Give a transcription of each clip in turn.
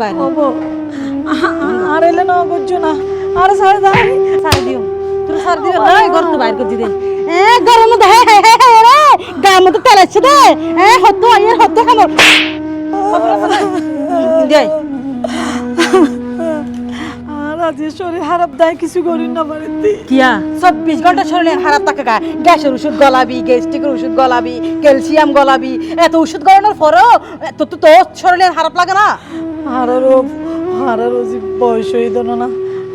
বাইরে হব। আর এলে না করছ না। আর সার দাঁড়ি সার দিও। তোর সার দিও না ঘর তো বাইর করে দে এ গরম দে হে হে হে রে। গা মতো তেল আছে দে। এ হতো আইয়ের হতো খামর দে আর শরীর খারাপ দেয় কিছু করি না বাড়িতে। কিয়া? চব্বিশ ঘণ্টা শরীরে খারাপ থাকে গা। গ্যাসের ওষুধ গলাবি গ্যাস্ট্রিকের ওষুধ গলাবি ক্যালসিয়াম গলাবি। এত ওষুধ গলানোর পরেও তো তো তোর শরীরে খারাপ লাগে না? হারারও হারারও বয়স হয়ে দিল না।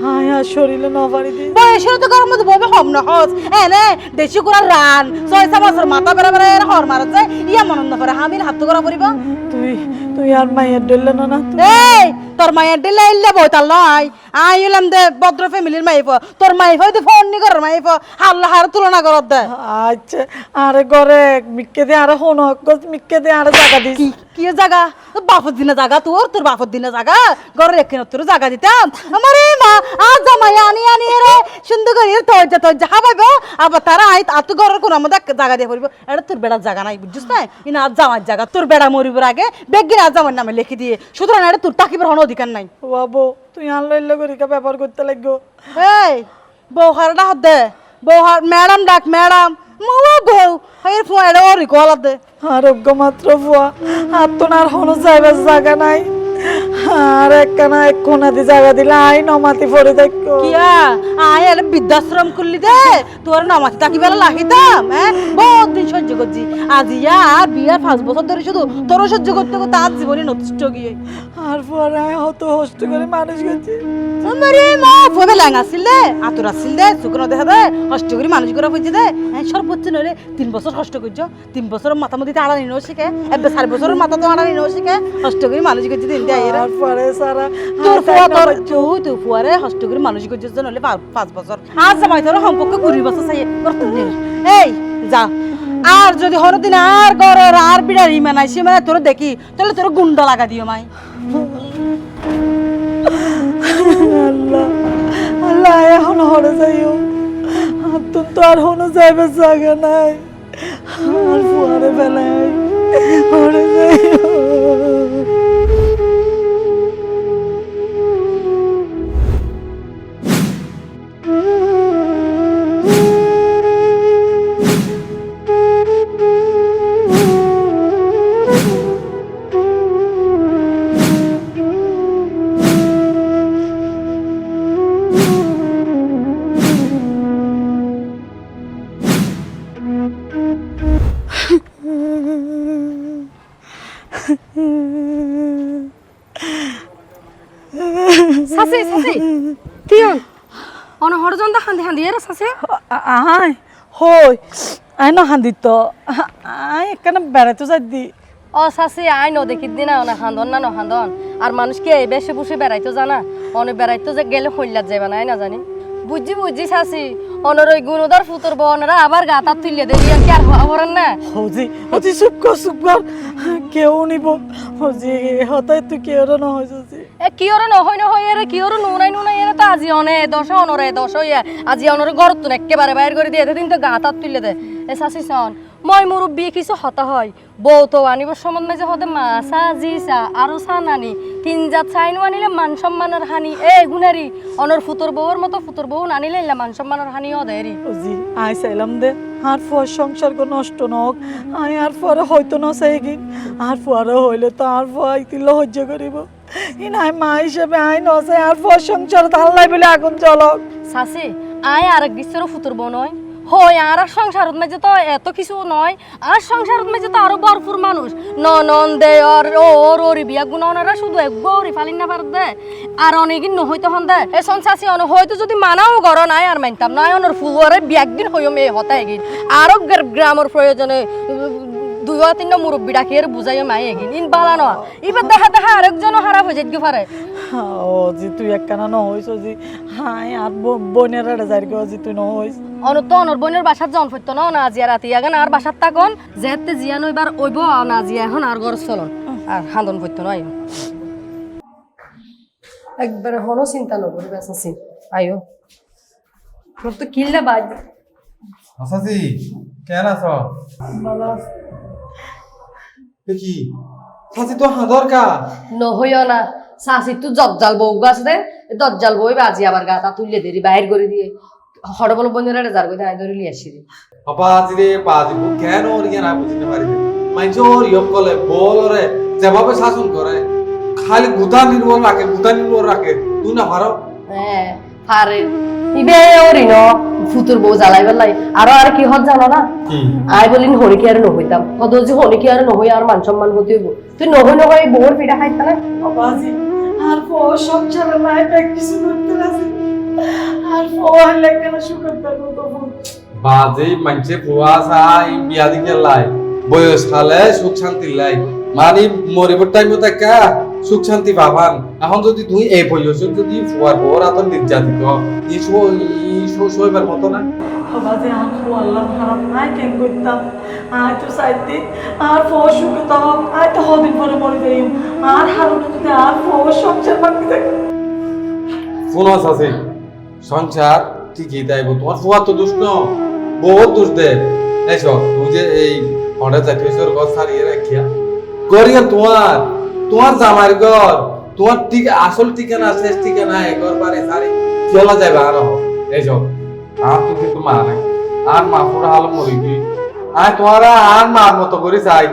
হায় আর শরীরে ন বাড়িতে বয়সের তো গরম মধ্যে ববে হম না হস। এনে দেশি কুড়া রান। ছয় সাত বছর মাথা বেড়া বেড়া এর হর মারা যায় ইয়া মনন্দ করে হামির হাত করা পড়িব। তুই তুই আর মাইয়ের ডলে না না এই তোর মায়ের দিলে ইল্লে বইতাল নয়। আই হইলাম দে ভদ্র ফ্যামিলির মাইফ তোর মাইফ হয়তো ফোন নি করার মাইফ হাল্লা হার তুলনা করত দে। আচ্ছা আরে ঘরে মিক্কে দিয়ে আরে হন মিক্কে দিয়ে আরে জায়গা দিস। কি জায়গা বাপর দিনে জায়গা তোর তোর বাপর দিনে জায়গা ঘরের এখানে তোর জায়গা দিতাম। আমার মা আজ জামাই আনি আনি রে সুন্দর করে তজ্জা তজ্জা হাবাইব আবার তারা আই আর তো ঘরের কোনো আমাদের জায়গা দিয়ে পড়িব এটা তোর বেড়ার জায়গা নাই বুঝছিস না ইনা আজ জামার জায়গা তোর বেড়া মরিবার আগে বেগিন আজ জামার নামে লিখে দিয়ে। সুতরাং এটা তোর তাকিবার হন অধিকার নাই। বাবু তুই আনলো ইল্লো করে কা ব্যাপার করতে লাগবো। এই বৌহার ডাক দে। বৌহার ম্যাডাম ডাক ম্যাডাম। মৌয়া গৌ এর এটা ওরি কলার দে। আরোগ্য মাত্র ফুয়া আর তো আর হনো যাইবার জায়গা নাই। আর একখানা এক কোনা দি জায়গা দিলে আই নমাতি পড়ে দেখো কিয়া? আয় এর বৃদ্ধাশ্রম খুললি দে। তোর নামাতি তাকি বেলা লাগিতাম হ্যাঁ? বহুত দিন সহ্য করছি। আজ ইয়া আর বিয়ার পাঁচ বছর ধরে শুধু তোর সহ্য করতে করতে আজ জীবনে নতুষ্ট গিয়ে। আর পরে হত হষ্ট করে মানুষ গেছে। আমারে মা ফবে ল্যাং আসিল দে আতুর আসিল দে শুকনো দেখা দে কষ্ট করে মানুষ করে হয়েছে দে। হ্যাঁ সর্বোচ্চ নইলে তিন বছর কষ্ট করছ। তিন বছরের মাথা মধ্যে আড়া নিনেও শিখে এবার চার বছরের মাথা তো আড়া নিনেও শিখে কষ্ট করে মানুষ দিন দিয়ে আর পরে সারা তোর ফুয়া তোর তুই তুই ফুয়ারে হষ্ট করে মানুষ করছিস যে নইলে পাঁচ বছর। আজ জামাই তোর সম্পর্ক কুড়ি বছর চাই। এই যা। আর যদি হরদিন আর গরের আর বিড়ার ইমান আইসি মানে তোর দেখি। তাহলে তোর গুন্ডা লাগা দিও মাই। আল্লাহ আল্লাহ এখন হরে যাইও। আর তুন তো আর হনো যাইবার জায়গা নাই। আর ফুয়ারে বেলায় হরে যাইও। আয় হই আই ন হান্দিত তো আই একখানা বেড়াইতে যাই দি ও সাসি আই ন দেখি দিনা অনে হান্দন না ন হান্দন। আর মানুষ কি এই বেশি বসে বেড়াইতো জানা? অনে বেড়াইতো যে গেলে হইলাত যাবে না আই না জানি। বুঝছি বুঝছি সাসি। অনর ওই গুণদার ফুতর বনরা আবার গাতা তুললে দেবি আর কি আর হবরেন না? হজি হজি চুপ কর চুপ কর। কেউ নিব হজি হতাই তুই কেউ ন হয়েছি এ কি ওরে নহয় নহয় এরে কি ওরে নুনাই নুনাই এরে তো আজি অনে, দশ অনরে, দশ হইয়া আজি অনরে গরত তুন একেবারে বাইর করে দিয়ে এতদিন তো গাত হাত তুলে দে। এ, চাচি চন, মই মুরব্বী কিছু হতা হয়। বউ তো আনিব সম্বন্ধে যে হতে মাছা জিচা আৰু চা নানি। তিন জাত চাইনো আনিলে মান সম্মানৰ হানি। এ গুণারি অনর ফুতর বউর মতো ফুতর বউ আনিলে ইল্লা মান সম্মানৰ হানি অ দেরি জি, আই চাইলাম দে আর ফুয়ার সংসার গো নষ্ট নক আই আর ফুয়ারে হয়তো ন চাই গিন আর ফুয়ারে হইলে তো আর ফুয়া ইতিল সহ্য করিব ই নাই মা হিসেবে আই ন চাই আর ফুয়ার সংসার ধাল্লাই বলে আগুন চলক চাচি আয়, আরেক বিশ্বেরও ফুতর বউ নয়। হয়, আর আর সংসারত মাঝে তো এত কিছু নয়। আর সংসারত মাঝে তো আরও ভরপুর মানুষ। ন নন দে আর ওর ওরি বিয়া গুণারা শুধু এক বউরি ফালিন না পারত দে। আর অনেকদিন নহইতো হন দে। এ সনসাসি অন, হয়তো যদি মানাও গর নাই আর মানতাম নাই অনর ফুয়ারে বিয়াকদিন হইও মে হতা এগিন আরও গ্রা- গ্রামের প্রয়োজনে দুই তিন মুরব্বী ডাকি আর বুঝাই মাই এগিন? ইন বালা নয়। এবার দেখা দেখা আরেকজনও খারাপ হয়ে যেতে পারে ও জি তুই একখানা ন হইছ জি। হাই আর বোনের আড়ে যাই গো জি তুই ন হইস অনত অনর বোনের বাসাত জন ফইতো ন না জিয়া রাতি আগান আর বাসাত তাকন যেতে জিয়া নইবার ওইব না জিয়া এখন আর গর চলন। আর হান্দন ফইতো নয়। একবারে হনো চিন্তা নকরি বেসাছি আয়ো। তোর তো কিল্লা বাজ। হাসাসি কেন আছো? এ কি সাসি তো হাঁদর কা নহইও না শাশি তু জজ্জাল বউ গাছ দে দজ্জাল বই বাজি আবার গাতা তুললে দেরি বাহির করে দিয়ে। হড়বল বন্ধুরা যার কথা আই ধরে আসি অপাজি রে বাজি বু কেন ওর না বুঝতে পারি মাইছে ওর ইয়ম কলে বল রে যেভাবে শাসন করে খালি গুতা নির্ভর রাখে গুতা নির্ভর রাখে তুই না পারো হ্যাঁ পারে ইবে ওরি ন ফুতুর বউ জ্বালাই বেলাই আরও আর কি? হত জানো না আই বলিন হরি কি আর নহইতাম কত যে হরি কি আর নহই আর মান সম্মান হতে হইব তুই নহই নহই বউর পিঠা খাইতা না বাবাজি আর কিছু করতে আছে আর সুখের তবু বাজি মানছে বুয়া চাই বিয়া দিকে লাই বয়স খালে সুখ শান্তি লাই। মানে মরিবর টাইম দেখা সুখ শান্তি পাবান। এখন যদি তুই এই বয়স যদি ফুয়ার বউর আত নির্যাতিত ই সই সইবার মতো না? আর আল্লাহ খারাপ নাই কেন করতাম? তো সাইতে আর তো আর তো হদিন পরে মরে যাই। আর হারুনে যদি আর ফো সংসার বাকি থাকে। ফোন আছে সংসার ঠিকই দেব তোমার ফুয়া তো দোষ ন বহুত দোষ দে। এসো তুই যে এই হঠাৎ জাতীয় গছ সারিয়ে রাখিয়া করিয়া তোমার তোমার জামার ঘর তোমার ঠিক আসল ঠিকানা শেষ ঠিকানা একর বারে সারি চলা যাবে আর। এসো আর তুই কিন্তু মা নাই। আর মা পুরো হাল মরিবি। আর তোমার আর মার মতো করে চাই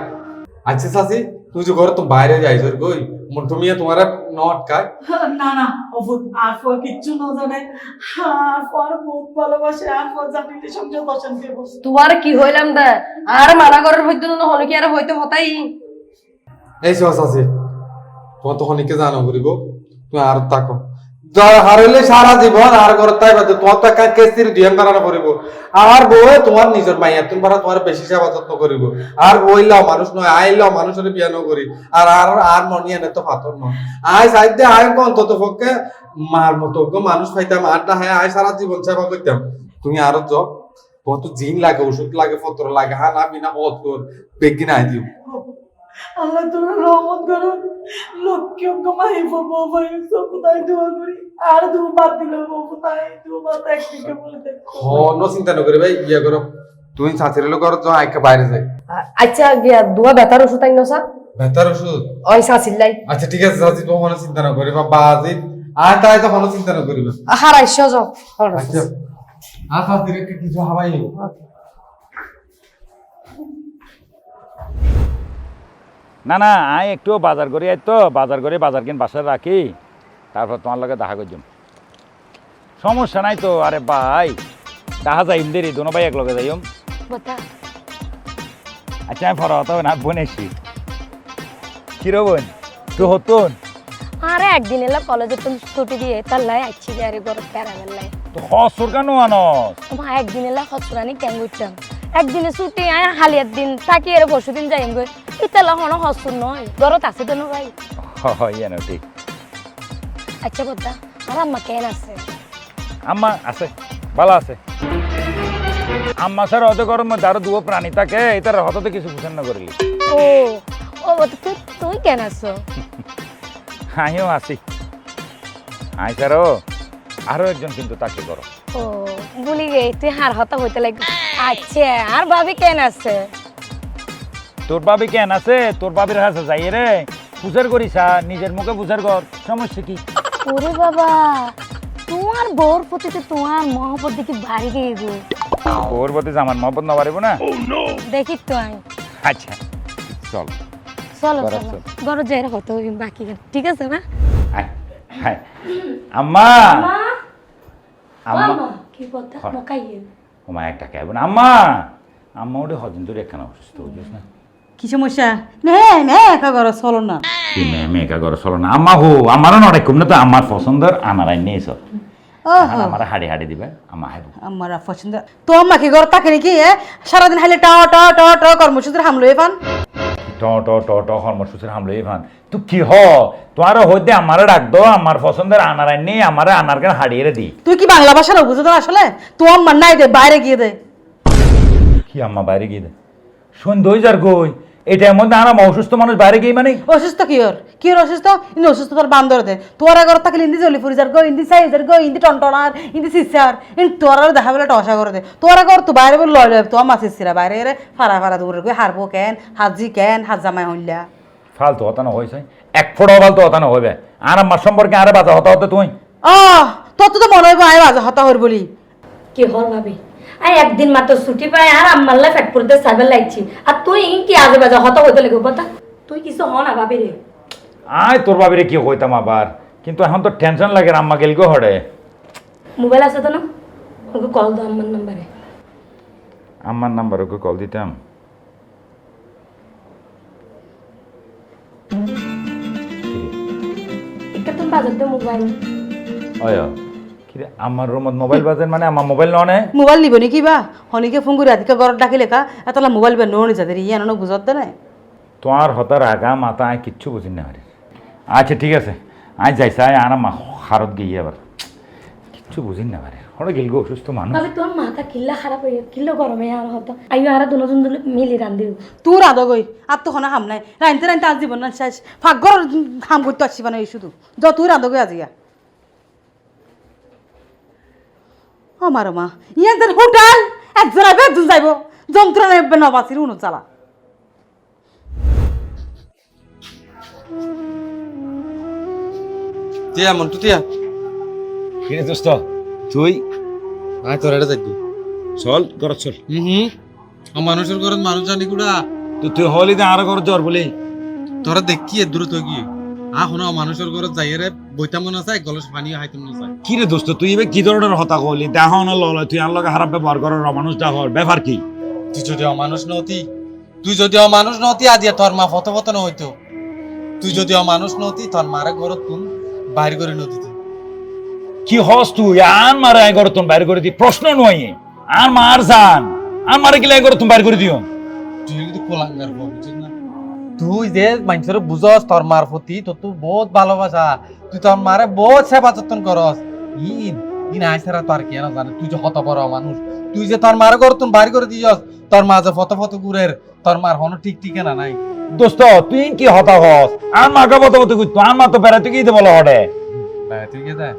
আচ্ছা চাচি তুই যে ঘরে তো বাইরে যাইছ গই মুন্টু মিয়া তোমার নট কায় না না অভুত আর ফো কিচ্ছু না জানে। আর ফো আর বহুত ভালোবাসে আর ফো জানিলে সংসার অশান্তি বসে তোমার কি হইলাম দা? আর মানা করার হইতো না হলে কি আর হইতে হতাই। এই সস আছে তোমার তো অনেকে জানো করিব তুমি আর তাকো যা হারলে সারা জীবন আর ঘর তাই বাদে, তোমার তো ডিএম করিব আর বউ তোমার নিজের মাইয়া, তুমি পারা তোমার বেশি সেবা যত্ন করিব। আর বইলাও মানুষ নয়, আইলাও মানুষের বিয়া ন করি। আর আর আর মনিয়া নে পাথর নয়। আয় সাইডে আয় অন্তত পক্ষে মার মতো মানুষ পাইতাম আরটা হ্যাঁ আয় সারা জীবন সেবা করতাম তুমি আরও তো তোমার জিন লাগে, ওষুধ লাগে, পত্র লাগে হানা বিনা পথ কর আই দিও। আল্লাহ তোমার রহমত করো লক্ষ্য কমাই বাবু ভাই সব তাই দোয়া করি। আর দু বাদ দিল বাবু তাই দু বাদ একদিকে বলে দেখো হন চিন্তা নকরি ভাই ইয়া করো। তুমি চাচির লোক তো আইকা বাইরে যাই। আচ্ছা গিয়া দুয়া বেতার ওষুধ আইন সা বেতার ওষুধ? ওই সাসিল্লাই আচ্ছা ঠিক আছে চাচি তো কোনো চিন্তা না করিবা বাজি আয় তাই তো কোনো চিন্তা না। করিবা হারাই সজ আচ্ছা। আর চাচির একটা কিছু হাবাই না না আয় একটু বাজার করে আই তো বাজার করে বাজার কিন বাসায় রাখি। তারপর তোমার লগে দেখা করছুম সমস্যা নাই তো আরে ভাই দেখা যাইম দেরি দোনো ভাই এক লগে যাইম আচ্ছা আমি ফরা হতো না বোন এসছি। কিরো বোন? তো হতুন আরে একদিন এলা কলেজে তুমি ছুটি দিয়ে তার লাই আইছি যে আরে গরম প্যারামের লাই। তো হসুর কেন আনস? তোমার একদিন এলা হসুরানি কেন করতাম একদিনে ছুটি আয় হালিয়ার দিন থাকি এর পরশু দিন যাইম গই ইতালা হনো হসুর নয়। গরত আছে তো ভাই? হয় না ঠিক। আচ্ছা কথা আর আম্মা কেন আছে? আম্মা আছে ভালো আছে। আম্মা স্যার হতে গরম মধ্যে আরও দুয়ো প্রাণী থাকে এটার কিছু বুঝেন না করিলি ও ও তুই তুই কেন আছো? আমিও আছি। আই স্যারও আরও একজন কিন্তু তাকে করো ও বলি গে তুই হার হতা হইতে লাগ আচ্ছা আর ভাবি কেন আছে? তোর বাবি কেন আছে? তোর বাবির হাসে যাই রে। পুজার করিসা নিজের মুখে পুজার কর। সমস্যা কি? ওরে বাবা তোমার বউর প্রতি তো তোমার মহব্বত দেখি বাড়ি গিয়ে গো ওর প্রতি আমার মহব্বত না পারিব না? দেখি তো আই আচ্ছা চল। চলো চলো। ঘরে যাই হতো বাকি ঠিক আছে না। আম্মা! আম্মা! কি কথা মকাইয়ে। ওমা একটা কেবন আম্মা! আম্মা ওটা হজন তোর একখানা অসুস্থ হয়েছিস না। কি সমস্যা? নে নে একা ঘর চলো না। কি মেয়ে মেয়েকা করে চলো না। আম্মা হো আমারও নড়াই খুব না তো আমার পছন্দের আনারাই নেই সব আমার হাড়ি হাড়ি দিবে আমা হাইব আমার পছন্দ তো আম্মা কি ঘর তাকে নাকি? সারাদিন হাইলে ট ট ট ট কর্মসূত্রে হামলো এ পান ট ট ট ট কর্মসূচির হামলো এই ভান তো কি হ? তোমার হইতে আমারে ডাক দো আমার পছন্দের আনারাই নেই আমারে আনার কেন হাড়িয়ে দি। তুই কি বাংলা ভাষা না বুঝতে আসলে? তো আম্মা নাই দে বাইরে গিয়ে দে। কি আম্মা বাইরে গিয়ে দে? সন্ধ্যে হয়ে যার গই এটার মধ্যে আরাম অসুস্থ মানুষ বাইরে গিয়ে মানে অসুস্থ কি ওর? কি ওর অসুস্থ? ইনি অসুস্থ তোর বান্দর দে। তোর ঘর থাকলে ইন্দি জলি ফুরি যার গো ইন্দি সাইজের গো ইন্দি টনটনার ইন্দি সিসার। ইন তোর আর দেখা বলে টসা করে দে। তোর ঘর তো বাইরে বলে লয় লয় তো আমার সিসিরা বাইরে রে ফারা ফারা দূরে গই হারবো কেন হাজি কেন হাত জামাই হইলা। ফালতু হতা না হয়েছে এক ফোটাও ফালতু হতা না হইবে আর আমার সম্পর্কে আরে বাজা হতা হতে তুই। আহ তোর তো মনে হইব আয় বাজা হতা হর বলি কি হল ভাবি? আই একদিন মাত্র ছুটি পাই আর আম্মাল্লা ফ্যাট করতে সাইবার লাগছি। আর তুই কি আজে বাজে হত হইতে লেগে কথা তুই কিছু হ না ভাবি রে আয় তোর বাবিরে কি কইতাম আবার কিন্তু এখন তো টেনশন লাগে আম্মা গেল গো হরে মোবাইল আছে তো না? ওকে কল দাও আমার নাম্বারে আম্মার নাম্বার ওকে কল দিতাম একটা তুমি বাজার মোবাইল অয় কিরে আমার রুমত মোবাইল বাজেন মানে আমার মোবাইল ননে? মোবাইল নিব নি কিবা হনিকে ফোন করে আদিকে ঘরত ডাকিলে কা এতলা মোবাইল বে নোনি যাদের ইয়া নন বুঝত দে না তোমার হতার আগা মাথা আয় কিচ্ছু বুঝি না পারি আচ্ছা ঠিক আছে। আয় যাইছে আয় আনা মা হারত গিয়ে আবার কিচ্ছু বুঝি না হরে গেল গো অসুস্থ মানুষ ভাবি তোর মাথা কিল্লা খারাপ কিল্লো গরমে আর হত। আইও আর দুজন দুজন মিলি রান্ধি তুই রাধ গই আর তো হনা হাম নাই। রাইনতে রাইনতে আজ জীবন না শেষ ফাগর হাম করতে আসছি মানে এই শুধু য তুই রাধ গই আজিয়া আমার মা। ইয়াদের হোটেল একজন আইবে একজন যাইব। যন্ত্রণা এবে নবাসির উনো চালা। তিয়া মন্টু তিয়া কিরে দোস্ত? তুই? আয় তোর এটা যাই চল ঘর চল। হুম মানুষের ঘরত মানুষ জানি কুড়া। তো তুই হলি তো আর ঘর জ্বর বলি। তোরা দেখি এ দূরে তো গিয়ে। আ শোনো মানুষের ঘরত যাই রে বইতা মন আছে গলস পানি হাইতে মন আছে। কি রে দোস্ত তুই এবার কি ধরনের হতা কইলি? দেখা না ললে তুই আর লগে খারাপ ব্যবহার করার মানুষ ডাকর ব্যাপার কি? তুই যদি অমানুষ নতি তুই যদি অমানুষ নতি আজি তোর মা ফটো ফটো নহইতো তুই যদি অমানুষ নতি তোর মারে ঘরত তুন বাইর করে নদীতে কি হস তুই? আর মারে ঘর তুমি বাইর করে দি? প্রশ্ন নয় আর মার যান আর মারে গেলে ঘর তুমি বাইর করে দিও। তুই যদি কোলাঙ্গার বুঝিস না? তুই যে মানুষের বুঝস তোর মার প্রতি তো বহুত ভালোবাসা। তুই তোর মারে বহুত সেবা যত্ন করস। ইন ইন আইসারা তোর কি না জানে তুই যে হত বড় মানুষ তুই যে তোর মারে বাইর করে দিছস তোর মা যে ফটো ফটো ঘুরের তোর মার হনো ঠিক ঠিকানা নাই। দোস্ত তুই কি হতা হস? আর মাকে বতো বতো কইতো আর মা তো বেড়াতে কি বলো হটে বেড়াইতে গিয়ে যায়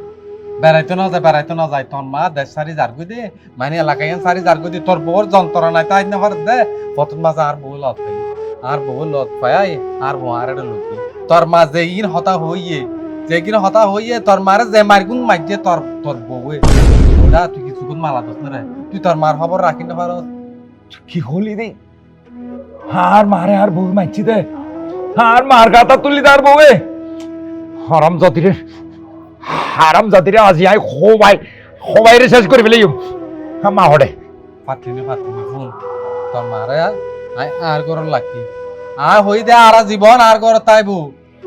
বেড়াইতে না যায় বেড়াইতে না যায়। তোর মা দেশ সারি জারগো দে। মানে এলাকায় সারি জারগো দে। তোর বউর যন্ত্রণায় তাই না পারে দে। প্রথম মাঝে আর বউ আর বউ লত পাই আর একটা লোক। তোর মা যে ইন হতা হইয়ে যে কিনা হতা হইয়ে তোর মারে যে মারগুন মাইজে তোর তোর বউয়ে। ওটা তুই কিছু কোন মালা দোস না রে? তুই তোর মার খবর রাখি না পারস। কি হলি রে? আর মারে আর বউ মাইছি দে। আর মার গাতা তুলি তার বউয়ে। হারাম জাতিরে হারাম জাতিরে আজি আই খোবাই খোবাই রে শেষ করে ফেলি মা হটে। পাতলিনি পাতলিনি ফোন। তোর মারে আর গরর লাগি আর হই দে আর জীবন আর গর তাইবো।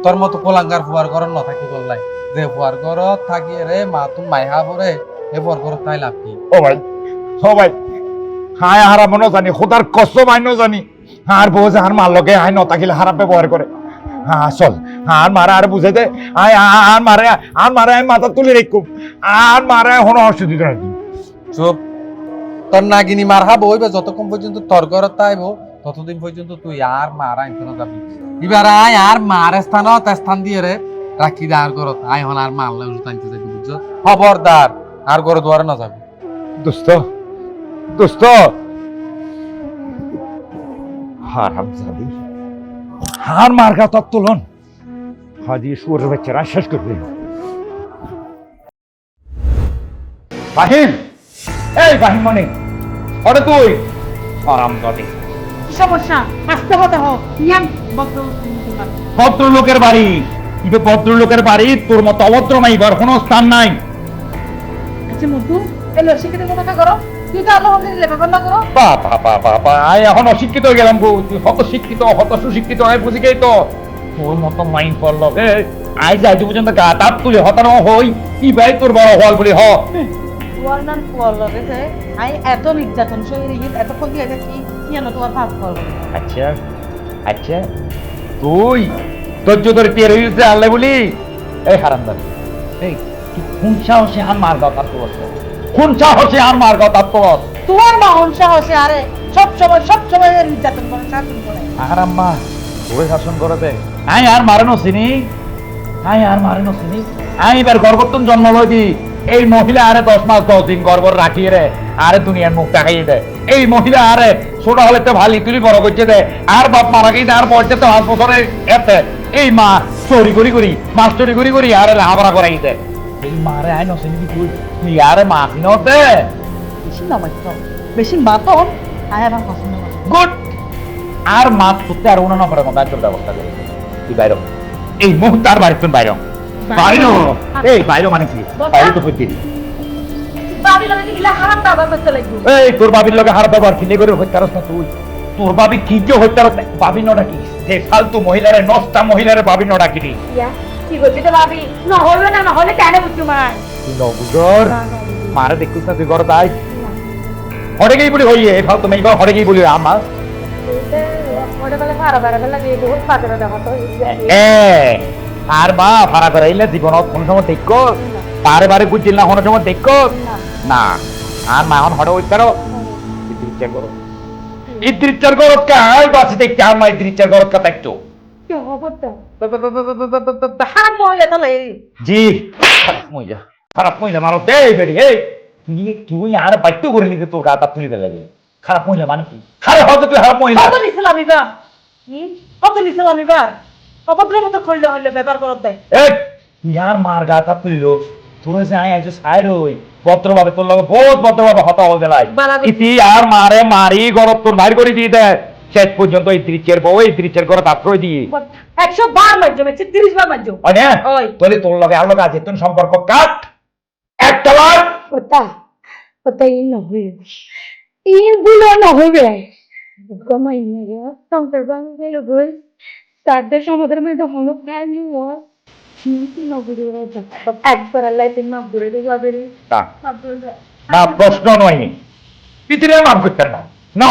তোর মতো কোলাঙ্গার ফুয়ার গর ন থাকি বললাই যে ফুয়ার গর থাকি রে মা তুমি মাইহা পরে এ ফুয়ার গর তাই কি? ও ভাই ও ভাই হায় হারাম ন জানি খোদার কষ্ট মাই ন জানি। আর বউ যে আর মার লগে হাই ন তাকিলে খারাপ ব্যবহার করে। হ্যাঁ চল আর মারা আর বুঝে দে। আয় আর মারে আর মারে আমি মাথা তুলে রেখুম আর মারে হন অসুবিধা চুপ। তোর নাগিনী মার হাবো হইবে যতক্ষণ পর্যন্ত তোর ঘর তাইবো। ততদিন পর্যন্ত তুই আর মারা আইতে না। যাবি এবার আয় আর মার স্থান স্থান দিয়ে রে। রাখি দে আর ঘরত। আয় হন আর মারলে আনতে যাবি বুঝছ? খবরদার আর ঘর দুয়ারে না যাবি। দোস্ত দোস্ত! হারাম জাদি হার মার গা তত তুলন হাজি সুরের বাচ্চারা শেষ করবে। বাহিম! এই বাহিম মানে ওরে তুই! হারাম জাদি সমস্যা? আসতে হোক ভদ্রলোকের বাড়ি। ভদ্রলোকের বাড়ি তোর মতো অভদ্র কোনো স্থান নাই। আচ্ছা মধু কথা করো। তুই তো আল্লাহ হামদিন লেখা করো। বাবা বাবা বাবা আয় এখন অশিক্ষিত হয়ে গেলাম গো হত শিক্ষিত হত সুশিক্ষিত আয় বুঝি গেই তো। তোর মতো মাইন্ড যাই পর্যন্ত গা তাপ তুলে হতানো হই। কি ভাই তোর বড় হল বলে হ। ওয়ালনান পোয়াল লাগেছে আই এত নির্যাতন রেখে এত ফকি আছে কি? কেন তোমার ভাব করব আচ্ছা আচ্ছা। তুই ধৈর্য ধরে টের হয়েছে আল্লাহ বলি। এই হারামদার এই তুই কোন সাহসে আর মার গা তার তোর? কোন সাহসে আর মার গা তার তোর? তোমার মহন সাহসে আরে সব সময় সব সময় নির্যাতন করে শাসন করে। আর আম্মা ওই শাসন করে দে। আই আর মারে নছিনি আই আর মারে নছিনি আই এবার গর্ভত্তন জন্ম লইছি এই মহিলা আরে দশ মাস দশ দিন গর্ব রাখিয়ে রে। আরে দুনিয়ার মুখ দেখাইয়ে দেয় এই মহিলা আরে ছোট হলে তো ভালি তুলি বড় করছে দেয় আর বাপ মারা গিয়ে আর পড়ছে তো পাঁচ বছরে এতে। এই মা চুরি করি করি মাছ চুরি করি করি আরে লাহাবরা করাই দেয় এই মারে আই নসে নাকি তুই? তুই আরে মা নতে বেশি না মাত্র বেশি মাতন আয় আমার পছন্দ গুড। আর মাছ করতে আর উনানো করে মতো একদম ব্যবস্থা করে তুই বাইর। এই মুহূর্তে আর বাইরে। বাইর। বাইর। এই বাইরে মানে কি? বাইরে তো বুদ্ধি এই তোর বাবির লগে হার ব্যবহার কিনে করে হত্যারস না তুই। তোর বাবি কি যে হত্যারস বাবি ন ডাকি যে ফালতু মহিলারে নষ্টা মহিলারে বাবি ন ডাকি কি করবি তো ভাবি না হবে না না হলে কেন বুঝছ মা নবুজর? মারে দেখুস না তুই ঘর দাই হরে গেই বলি হইয়ে ফালতু মেয়ে হরে গেই বলি আমার ওটা বেলা ভাড়া ভাড়া বেলা দিয়ে বহুত পাতলা দেখা তো এ আর বা ভাড়া করে জীবনত কোন সময় দেখো বারে বারে বুঝছিল না কোনো সময় দেখো না আর এখন হঠাৎ ওই করো। ইদ্রিচার করো ইদ্রিচার করো কাই বাসে দেখতে আর মা ইদ্রিচার করো হারাম মহিলা জি। খারাপ মহিলা খারাপ মহিলা মারো দে বেড়ি এই। তুই তুই আর বাধ্য করে নিতে তোর গাটা তুলি দে লাগে খারাপ মহিলা মানে কি? খারাপ হয়তো তুই খারাপ মহিলা। কত নিছিলাম এবার কত নিছিলাম এবার অভদ্রের মতো করলে হইলে ব্যাপার করত এই ইয়ার মার গাটা তুলিল। তোর যে আই একটু সাইড হই ভদ্রভাবে তোর লগে বহুত ভদ্রভাবে হতা হল দেলাই ইতি আর মারে মারি গরত তোর বাইর করে দিয়ে দেয় শেষ পর্যন্ত এই ত্রিচের বউ এই ত্রিচের ঘরে তাত্রই দিয়ে। একশো বার মারছো মেছে তিরিশ বার মারছো। হয় না? ওই। বলে তোর লগে আর লগে আছে তোর সম্পর্ক কাট। একটা বার। ওটা ওটা ইন হবে ইনগুলো না হবে কমাই নেগে সংসার বাংলা গেল তাদের সমুদ্রের মধ্যে হলো প্রায় একবার আল্লাহ তিন মাপ ধরে দিয়ে যাবে না মাপ ধরে দে। না প্রশ্ন নয়। পৃথিবী মাফ করতেন না। না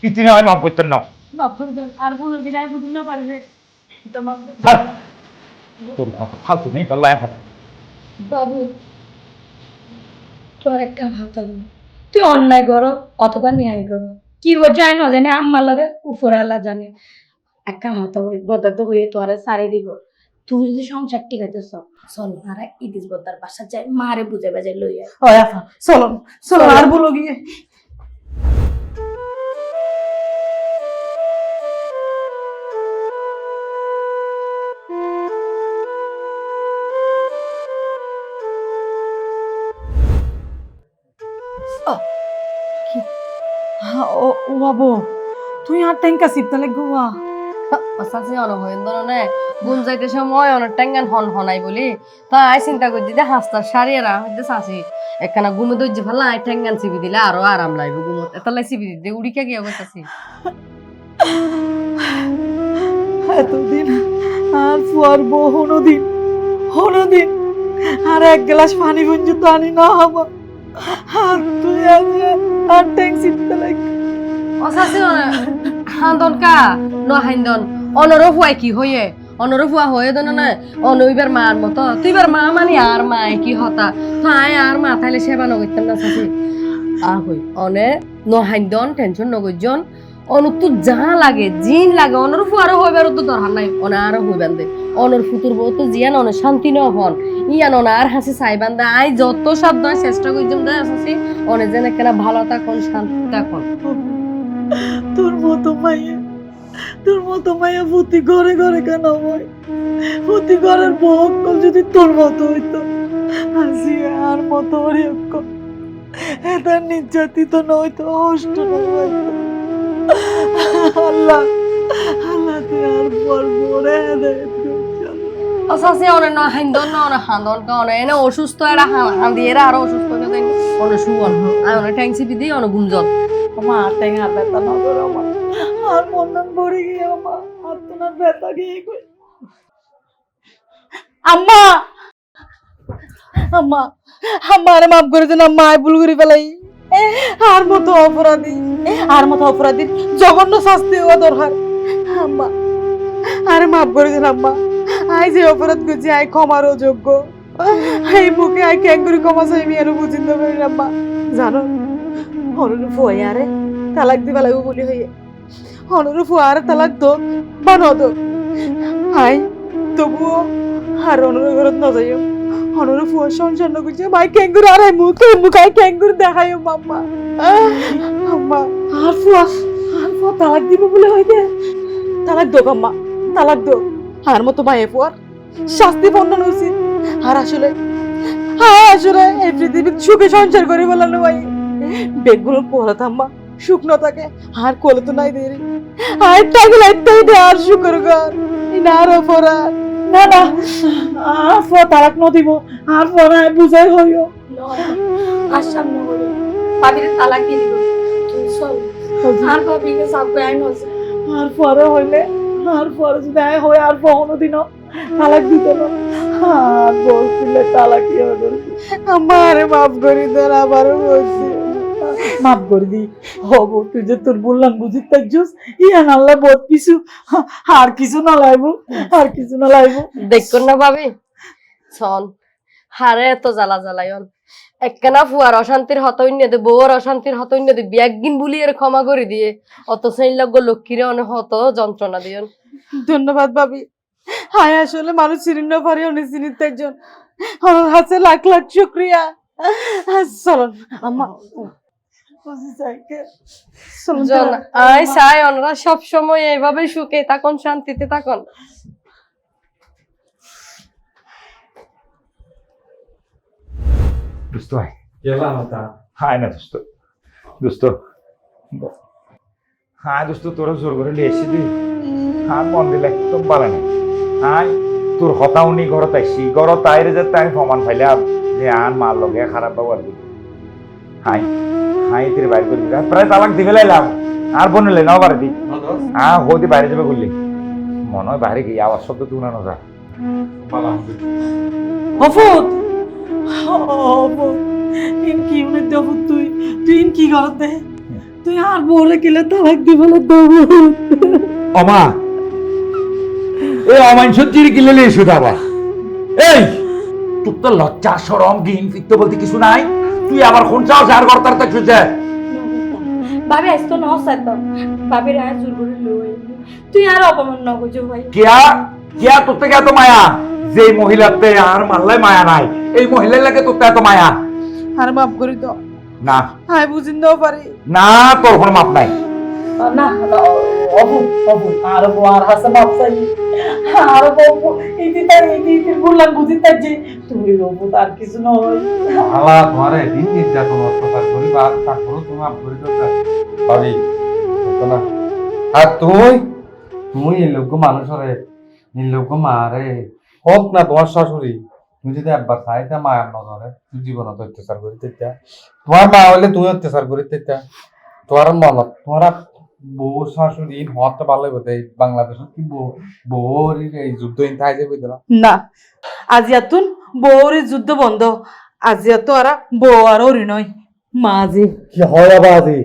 পৃথিবী আমি মাফ করতেন না। মাপ ধরে দে। আর কোনো দিন আর বুঝুন না পারবে। তো মাপ ধরে দে। হাট। তোর ফালতু নেই পাল্লা এখন। বাবু তোর একটা ভাবতে তুই অন্যায় করো অথবা ন্যায় করো। কি জানি না জানে আম্মার লাগে উপরে আল্লাহ জানে। একটা হতো বদর তো হয়ে তোরে সারে দিব। তুই যদি সংসার টিকাইতেছ। চল। মারা ইদিস বদার বাসা যায় মারে বুঝে বাজে লইয়া। আফা চলো চলো আর বলো গিয়ে ও বাবু তুই আর ট্যাঙ্কা সিপতে লাগবো আসাসি অন গুম যাইতে সময় অন টেঙ্গান হন হনাই বলি। তা আই চিন্তা করছি যে হাস্তা সারিয়েরা হইতে সাসি একখানা গুমে দইছে ফেলা, আই টেঙ্গান চিবি দিলে আরও আরাম লাগবে গুমত। এতলাই চিবি দিতে উড়িকে গিয়া গেছাসি এতদিন আর ফুয়ার বউ হনোদিন হনোদিন, আর এক গ্লাস পানি পর্যন্ত আনি না আমার। আর তুই আজ আর ট্যাক্সি লাগে অসাসি হান্দন কা ন হাইন্দন অনর হুয়াই কি হইয়ে? অনর হুয়া হয়ে দন না অনইবার মার মতো। তুইবার মা মানে আর মা কি হতা? তাই আর মা তাইলে সেবা নগইতাম না সাসি আর হই অনে, ন হাইন্দন টেনশন নগইজন অনু তো যা লাগে, জিন লাগে। অনর ফুয়ারও হইবার তো দরকার নাই। অনে আরও হইবান দে অনর ফুতুর বউ তো জিয়ান অনে শান্তি ন হন। ইয়ান অনে আর হাসি চাইবান দে আই যত হয় চেষ্টা করিম দে আসি অনে যেন কেনা ভালো থাকুন শান্তি থাকুন তোর মতো মাইয়া তোর মতো মাইয়া প্রতি ঘরে ঘরে কেন হয়? প্রতি ঘরের বহক্কল যদি তোর মতো হইতো হাসি আর মতো নির্যাতিত নয়তো অষ্ট আল্লাহ আল্লাহ তুই আর পর হাইন্দন ন হান্দন কা এনে অসুস্থ এরা হান্দি এরা আরও অসুস্থ কে দেন অনে সুগন ট্যাংসি বিদি অনে গুমজল আমার ট্যাং ব্যথা আমার। আর মন নাম ভরে গিয়ে আমার। আর তোমার ব্যথা গিয়ে আম্মা! আম্মা মাফ করে দিন আম্মা ভুল করে ফেলাই। আর মতো অপরাধী। আর মতো অপরাধী জঘন্য শাস্তি হওয়া দরকার। আম্মা, আরে মাফ করে দিন আম্মা। আই যে অপরাধ করছি আই ক্ষমারও যোগ্য। এই মুখে আই ক্যাঙ্গুরি ক্ষমা চাইবি আর বুঝিতে পারি আম্মা। জানো হনুর ফুয়াই আরে তালাক দিবা লাগবো বলি হইয়ে হনুর ফুয়া আরে তালাক দোক বা নদক আই তবুও আর অনুর ঘরত নজাইও হনরে ফুয়া সংসার না ক্যাঙ্গুর আরে মুখ মুখাই ক্যাঙ্গুর দেখাইও মাম্মা আম্মা আর ফুয়া আর ফুয়া তালাক দিব বলে হইতে তালাক দো আম্মা তালাক দো আর মতো মায়ে ফুয়ার শাস্তি বন্ধন উচিত আর আসলে হ্যাঁ আসলে এই পৃথিবীর সুখে সংসার করে বলানো ভাই বেগগুলো পোলা থাম্মা শুকনো থাকে আর কোলে তো নাই দেরি। আর টাকা লাগতেই দে আর শুকর কর না আর না না আর ফো তালাক ন দিব আর ফোরা বুঝাই হইও। আর সামনে বলো ভাবির তালাক দিয়ে দিব। তুই চল আর ভাবিকে সাবকে আইন হচ্ছে আর পরে হইলে আর পরে যদি আয় হয় আর কখনো দিনও তালাক দিত না। আর বলছিলে তালাক কি হবে আমারে মাফ করে দেন আবারও বলছি। মাফ করে দি। হব তুই যে তোর বললাম বুঝি তাইছস ইয়ান আল্লাহ বহুত কিছু। আর কিছু না লাইবো আর কিছু না লাইবো। দেখুন না ভাবি শোন হারে এত জ্বালা জ্বালায়ন একখানা ফুয়ার অশান্তির হতৈন্য দে বউর অশান্তির হতৈন্য দে একদিন বুলি এর ক্ষমা করে দিয়ে অত সেই লগ্য লক্ষ্মীরে অনেক হত যন্ত্রণা দিয়ন ধন্যবাদ ভাবি। হায় আসলে মানুষ চিনিন না পারে অনেক চিনির একজন হাতে লাখ লাখ শুক্রিয়া। চলুন আম্মা। জন আই চাই ওনারা সব সময় এইভাবে সুখে থাকুন শান্তিতে থাকুন। দোস্ত আয়। গেলাম তা হায় না দোস্ত। দোস্ত হ্যাঁ দোস্ত তোরা জোর করে লিয়ে এসে হ্যাঁ মন দিলে একদম পারে না। হাই তোর হতাউনি ঘরত আইসি। ঘরত আইরে যে তাই যে মার লগে খারাপ ব্যবহার করি। হাই হাই তোর বাইর করবি প্রায় তালাক দিবে লাইলাম। আর বনিলে নাও বারে দি। হ্যাঁ হতে বাইরে যাবে বললি। মনে হয় বাইরে গিয়ে আওয়াজ শব্দ তুলে না যা অফুত! অফুত! ইন কি উনি দেবুত তুই? তুই ইন কি করতে তুই আর বলে গেলে তালাক দি বলে দেবুত অমা! এই অমাইন চিরি কিলে লিয়ে শুধু আবার এই! তোর তো লজ্জা সরম গিন ফিরতে বলতে কিছু নাই? তুই আবার কোন চাও যার করতার তা তাক ভাবে ভাবি ন তো নসাই তো ভাবে রে জোর করে লই। তুই আর অপমান ন বুঝো ভাই। কিয়া? কিয়া তোর থেকে এত মায়া? যে মহিলাতে আর মারলাই মায়া নাই এই মহিলার লাগে তোর এত মায়া? আর মাফ করি তো। না। হাই বুঝিন দাও পারি। না তোর কোনো মাপ নাই। না আর তুমি তোমারে অত্যাচার করি আর তারপরে তুমি আপ করি ভাবি না। তুই তুই এই লোক মানুষ মারে। হোক না তোমার শাশুড়ি, তুমি যদি একবার মা এমন করে তুই অত্যাচার তেতিয়া তোমার মা হইলে তুমি অত্যাচার করি তেতিয়া তোমার মনত তোমার বউ শাশুড়ি হতে ভালো হইব এই বাংলাদেশত কি বউ? বউর এই যুদ্ধ ইন থাই যাবে না? না। আজিয়াতুন বউরে যুদ্ধ বন্ধ। আজিয়া তো আর বউ আর ওরি নয় মাঝে। কি হয় আবার আজি?